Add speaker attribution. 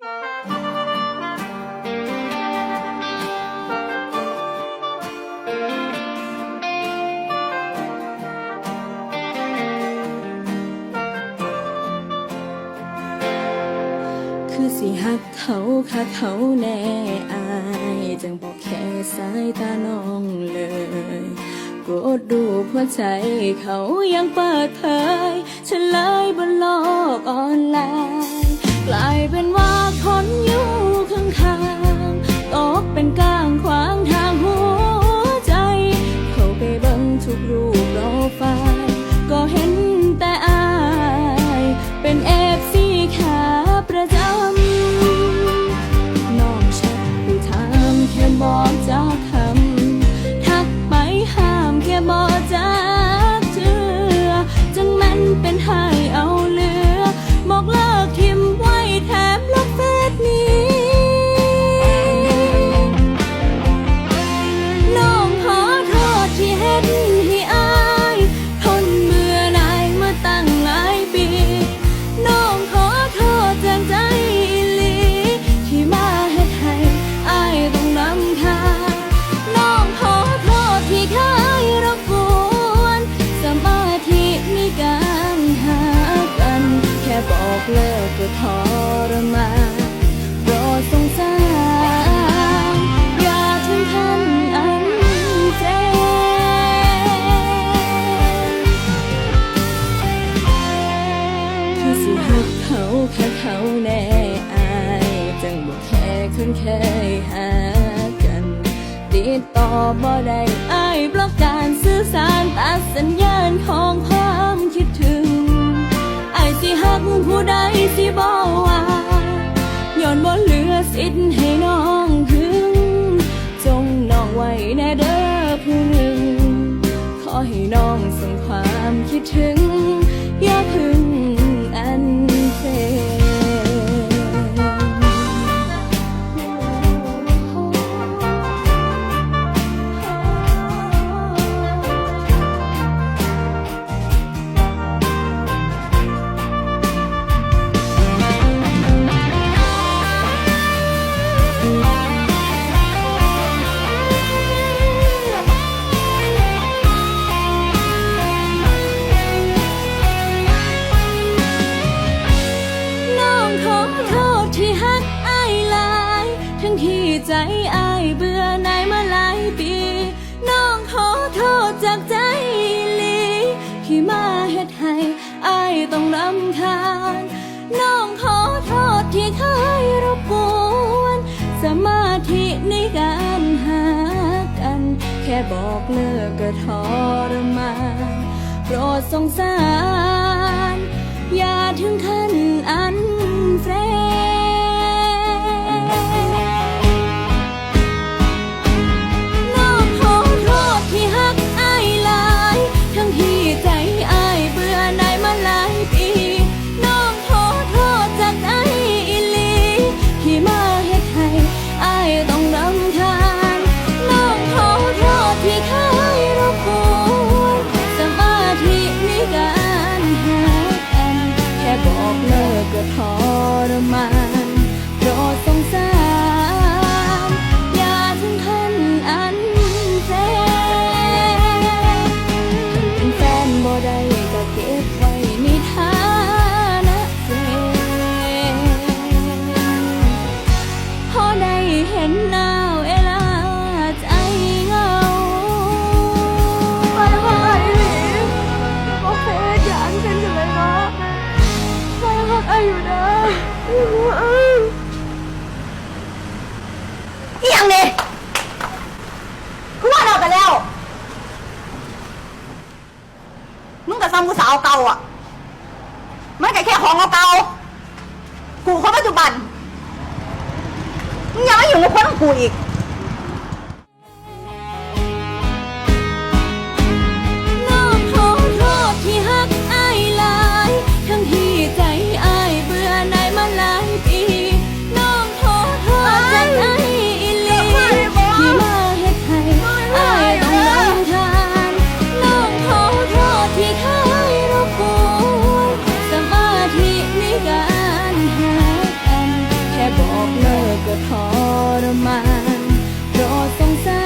Speaker 1: คือสิหักเขาค่ะเขาแน่อายจังบอกแค่สายตาน้องเลยโปรดดูหัวใจเขายังเปิดเผยฉันเลยบนโลกออนไลน์ ลายเป็นว่าคนอยู่ข้าง แค่เขาแน่อายจังบอกแค่คนเคยหากัน ติดต่อบ่ได้อายบล็อกการสื่อสารตัดสัญญาณของความคิดถึงอายสิหักผู้ใดสิบอกว่าย้อนบ่เหลือสิทธิ์ให้น้องถึง จงน้องไว้แน่เด้อผู้หนึ่ง ขอให้น้องส่งความคิดถึง ที่ใจอายเบื่อนายมาหลายปี น้องขอโทษจากใจลีที่มาเฮ็ดให้อายต้องรำคาญ น้องขอโทษที่เคยรบกวน สมาธิในการหากัน แค่บอกเลิกก็ทรมานโปรดสงสาร อย่าถึงขั้น อ้อยู่นะอีห
Speaker 2: ยั
Speaker 3: งนี่กูว่าเรากันแล้ว มึงกับซ้ำกูสาวเก่าอะ มันก็แค่ของเก่าๆกูคนปัจจุบันมึงยังไม่อยู่ในคนของกูอีก bangsa